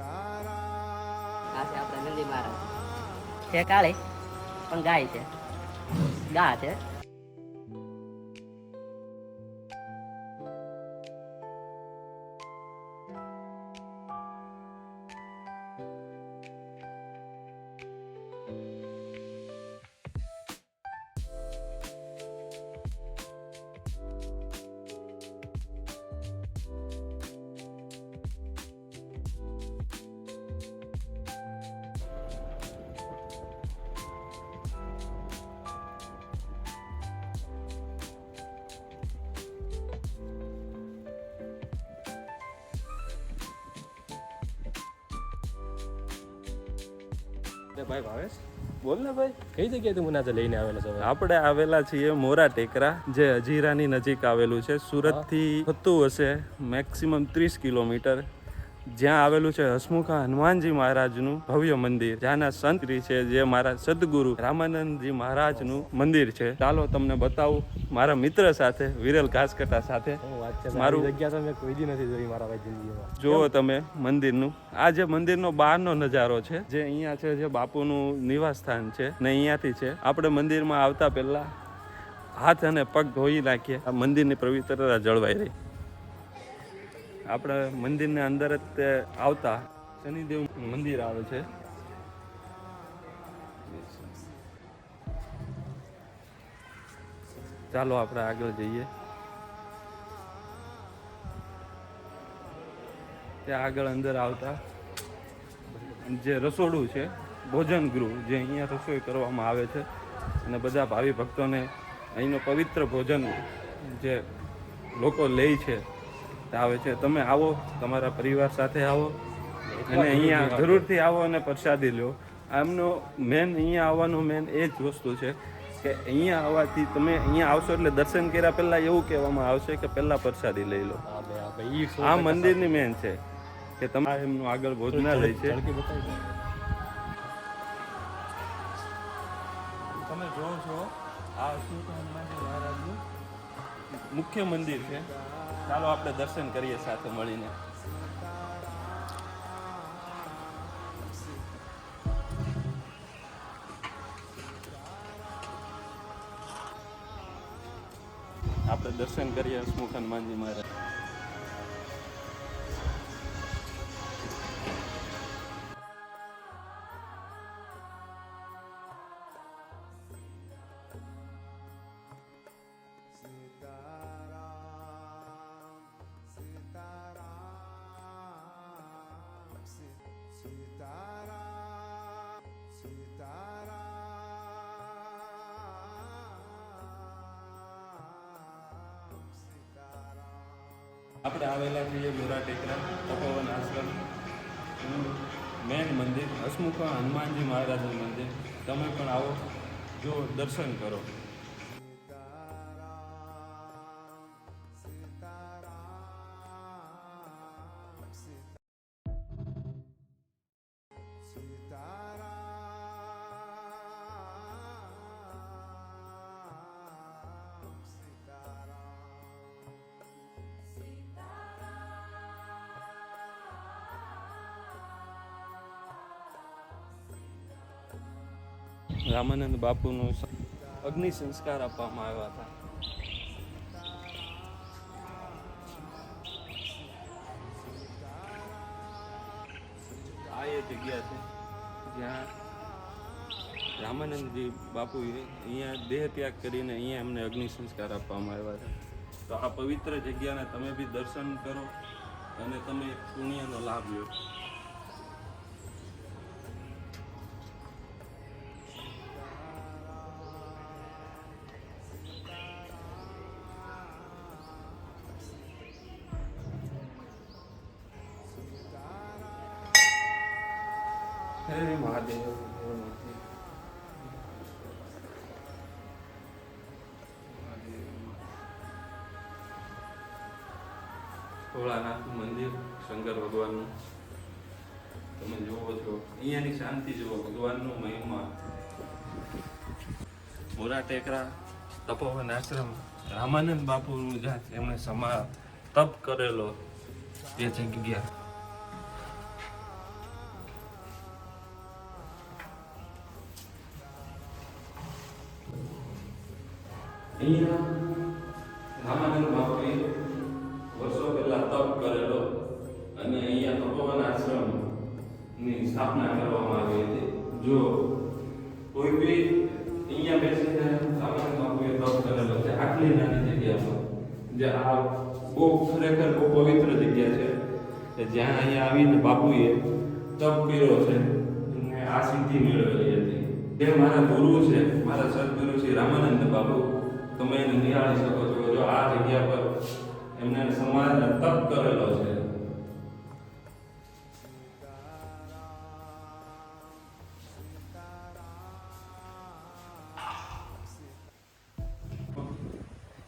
આ આપણે નંદી મહારાજ. છે કાળી પણ ગાય છે. ગા છે. ભાઈ ભાવેશ બોલ ને ભાઈ. કઈ જગ્યાએ તું મને આજે લઈને આવેલા છો આપણે આવેલા છીએ મોરા ટેકરા જે અજીરાની નજીક આવેલું છે. સુરતથી થતું હશે મેક્સિમમ ત્રીસ કિલોમીટર. જ્યાં આવેલું છે હસમુખા હનુમાનજી મહારાજનું ભવ્ય મંદિર જ્યાંના સંતરી છે જે મારા સદગુરુ રામાનંદજી મહારાજનું મંદિર છે. ચાલો તમને બતાવું મારા મિત્ર સાથે વિરલ ઘાસકટા સાથે. મારું- મારું જગ્યા તમે કોઈ દી નથી જોઈ મારા ભાઈ જિંદગીમાં. જુઓ તમે મંદિરનું આ જે મંદિરનો બહારનો નજારો છે જે અહીંયા છે જે બાપુનું નિવાસ સ્થાન છે ને અહીંયાથી છે આપણે મંદિરમાં આવતા પહેલા હાથ અને પગ ધોઈ નાખીએ. આ મંદિરની પવિત્રતા જળવાઈ રહી. આપણે મંદિરની અંદર જ આવતા. શનિદેવ મંદિર આવે છે. ચાલો આપણે આગળ જઈએ. ત્યાં આગળ અંદર આવતા. જે રસોડું છે, ભોજન ગૃહ, જે અહીંયા રસોઈ કરવામાં આવે છે. અને બધા ભાવિ ભક્તોને અહીંનો પવિત્ર ભોજન જે લોકો લે છે. આવે છે. તમે આવો તમારા પરિવાર સાથે આવો. અને અહીંયા જરૂરથી આવો અને પ્રસાદી લો. આમનો મેન અહીંયા આવવાનો મેન એ જ વસ્તુ છે કે અહીંયા આવવાથી તમે અહીંયા આવશો એટલે દર્શન કર્યા પહેલાં એવું કહેવામાં આવશે કે પહેલાં પ્રસાદી લઈ લો. આ મંદિરની મેન છે કે તમારે એમનું આગળ ભોજનાલય છે. તમે જોવો છો આ હનુમાનજી મહારાજનું મુખ્ય મંદિર છે. ચાલો આપણે દર્શન કરીએ સાથે મળીને. આપણે દર્શન કરીએ હસમુખ હનુમાનજી મહારાજ. આપણે આવેલા છીએ મોરા ટેકરા, તપોવન આશ્રમ. મેન મંદિર, હસમુખ હનુમાનજી મહારાજનું મંદિર. તમે પણ આવો, જો દર્શન કરો. રામાનંદ બાપુનું અગ્નિ સંસ્કાર આપવામાં આવ્યા હતા. આ એ જગ્યા છે જ્યાં રામાનંદજી બાપુએ અહીંયા દેહ ત્યાગ કરીને અહીંયા એમને અગ્નિ સંસ્કાર આપવામાં આવ્યા હતા તો આ પવિત્ર જગ્યાને તમે બી દર્શન કરો અને તમે પુણ્યનો લાભ લો. મંદિર, શંકર ભગવાનનું. તમે જુઓ છો. અહીંયાની શાંતિ જુઓ, ભગવાનનો મહિમા. મોરા ટેકરા, તપોવન આશ્રમ, રામાનંદ બાપુનું જ્યાં એમણે સમા, તપ કરેલો, એ જગ્યા. અહીંયા રામાનંદ બાપુએ વર્ષો પહેલા તપ કરેલો અને અહીંયા તપોવન આશ્રમની સ્થાપના કરવામાં આવી હતી. જો કોઈ બી અહીંયા બેસીને રામાનંદ બાપુએ તપ કરેલો છે, આટલી નાની જગ્યામાં, જે આ બહુ ખરેખર બહુ પવિત્ર જગ્યા છે જ્યાં અહીંયા આવીને બાપુએ તપ કર્યો છે, અને આ હતી. જે મારા ગુરુ છે, મારા સદગુરુ છે રામાનંદ બાપુ. તમે એને નિહાળી શકો છો. જો આ જગ્યા પર એમને સમાજને તપ કરેલો છે.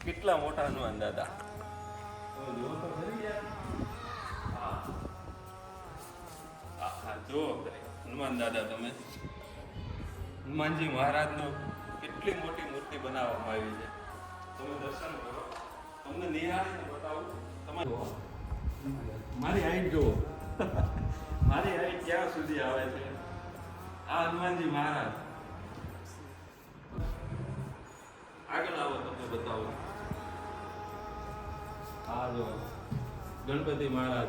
કેટલા મોટા હા, જુઓ ખરી. હનુમાન દાદા તમે? હનુમાનજી મહારાજનો કેટલી મોટી મૂર્તિ બનાવવામાં આવી છે. તમે દર્શન કરો. તમને નિહાળીને બતાવું. તમે મારી હાઈટ જુઓ. મારી હાઈટ ક્યાં સુધી આવે છે? આ હનુમાનજી મહારાજ. આગળ આવો તમને બતાવું. આ જો ગણપતિ મહારાજ.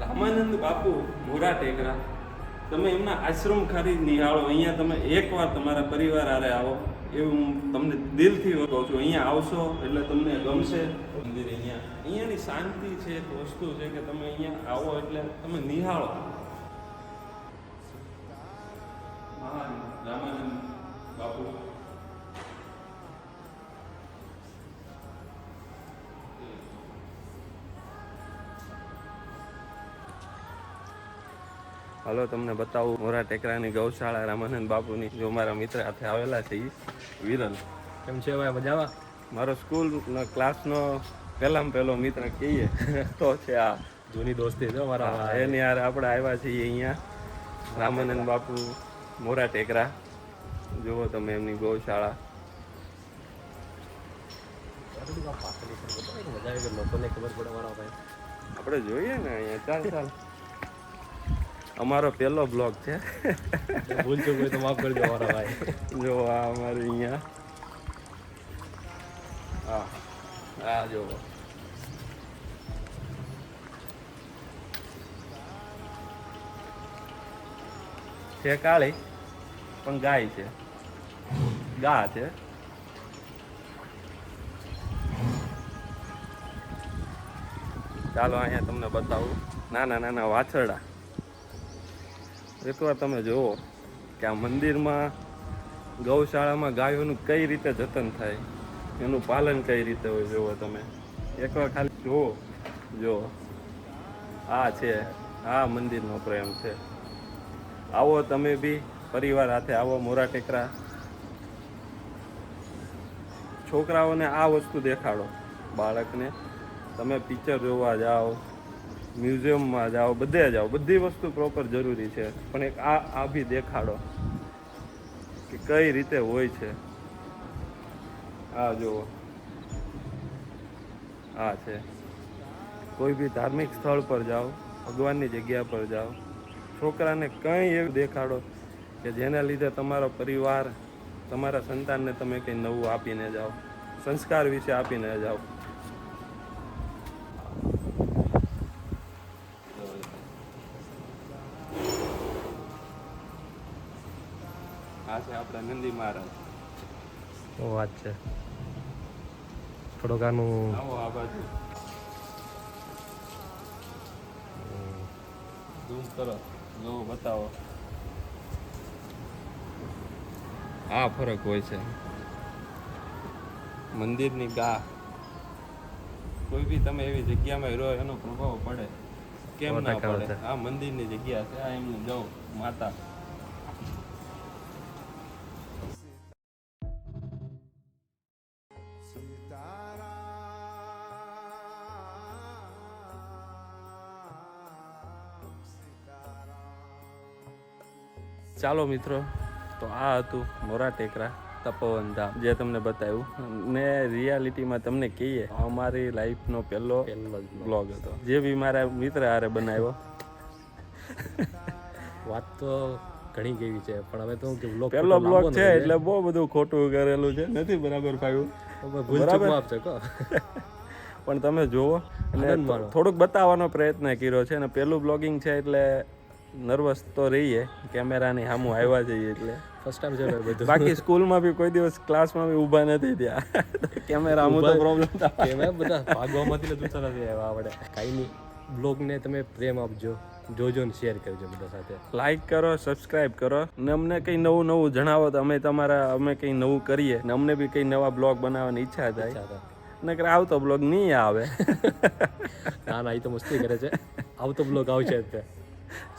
રામાનંદ બાપુ મોરા ટેકરા. તમે એમના આશ્રમ ખાલી નિહાળો. અહીંયા તમે એકવાર તમારા પરિવાર આરે આવો. એવું હું તમને દિલથી કહું છું. અહીંયા આવશો એટલે તમને ગમશે. મંદિર અહીંયા. અહીંયાની શાંતિ છે, એક વસ્તુ છે કે તમે અહીંયા આવો એટલે તમે નિહાળો. મહાન રામાનંદ બાપુ. હાલો તમને બતાવું મોરા ટેકરાની ગૌશાળા રામાનંદ બાપુની જો મારા મિત્ર સાથે આવેલા છે એ વિરલ. કેમ છે ભાઈ મજામાં? મારો સ્કૂલ ક્લાસનો પહેલામાં પહેલો મિત્ર કહીએ તો છે આ. જૂની દોસ્તી છે મારા હા, યાર આપણે આવ્યા છીએ અહીંયા રામાનંદ બાપુ મોરા ટેકરા. જુઓ તમે એમની ગૌશાળા. આપણે જોઈએ ને અહીંયા ચાલ ચાલ અમારો પહેલો બ્લોગ છે. ભૂલ ચૂક હોય તો માફ કરજો મારા ભાઈ. જો આ અમારે અહીંયા. હા આ જો. છે કાળી પણ ગાય છે. ગા છે. ચાલો અહીંયા તમને બતાવું. નાના નાના વાછરડા. એકવાર તમે જુઓ કે આ મંદિરમાં ગૌશાળામાં ગાયોનું કઈ રીતે જતન થાય, એનું પાલન કઈ રીતે હોય જુઓ તમે. એકવાર ખાલી જુઓ જુઓ. આ છે, આ મંદિરનો પ્રેમ છે. આવો તમે બી પરિવાર સાથે આવો મોરા ટેકરા. છોકરાઓને આ વસ્તુ દેખાડો, બાળકને. તમે પિક્ચર જોવા જાઓ. મ્યુઝિયમમાં જાઓ બધે જાઓ બધી વસ્તુ પ્રોપર જરૂરી છે. પણ એક આ આ બી દેખાડો કે કઈ રીતે હોય છે. આ જુઓ. આ છે. કોઈ બી ધાર્મિક સ્થળ પર જાઓ, ભગવાનની જગ્યા પર જાઓ, છોકરાને કંઈ એવું દેખાડો કે જેના લીધે તમારો પરિવાર, તમારા સંતાનને તમે કંઈ નવું આપીને જાઓ, સંસ્કાર વિશે આપીને જાઓ. છે નંદી મહારાજ. વાત છે. થોડોક આનું આ બાજુ. ઝૂમ કરો. જો બતાવો. આ ફરક હોય છે. મંદિરની ગા કોઈ બી તમે એવી જગ્યામાં રહો એનો પ્રભાવ પડે. કેમ ના પડે. આ મંદિરની જગ્યા છે આ એમને જાઓ માતા. ચાલો મિત્રો તો આ હતું મોરા ટેકરા તપોવન ધામ જે તમને બતાવ્યું. ને રિયાલિટીમાં તમને કહીએ અમારી લાઈફનો પહેલો પહેલો બ્લોગ હતો. જે બી મારા મિત્ર હારે બનાવ્યો. વાત તો ઘણી કેવી છે પણ હવે તો હું કે બ્લોગ પહેલો બ્લોગ છે એટલે બહુ બધું ખોટું કરેલું છે. નથી બરાબર ફાવ્યું ભૂલ માફ છે કહો. પણ તમે જુઓ અને થોડુંક બતાવવાનો પ્રયત્ન કર્યો છે અને પેલું બ્લોગિંગ છે એટલે નર્વસ તો રહીએ કેમેરાની સામું આવ્યા જઈએ એટલે. ફર્સ્ટ ટાઈમ છે બધું. બાકી સ્કૂલમાં બી કોઈ દિવસ ક્લાસમાં બી ઊભા નથી ત્યાં કેમેરા આમ તો પ્રોબ્લેમ કે મેં બધા ભાગવામાંથી ઊંચા નથી આવ્યા આપણે કાંઈ નહીં બ્લોગને તમે પ્રેમ આપજો. જોજો ને શેર કરજો બધા સાથે. લાઈક કરો સબસ્ક્રાઇબ કરો. ને અમને કંઈ નવું નવું જણાવો તો અમે તમારા અમે કંઈ નવું કરીએ. ને અમને બી કંઈ નવા બ્લોગ બનાવવાની ઈચ્છા થાય. નકર આવતો બ્લોગ નહીં આવે. ના ના એ તો મસ્તી કરે છે. આવતો બ્લોગ આવશે જ તે.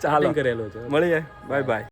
ચાલો. કરેલો છે મળીએ. Bye bye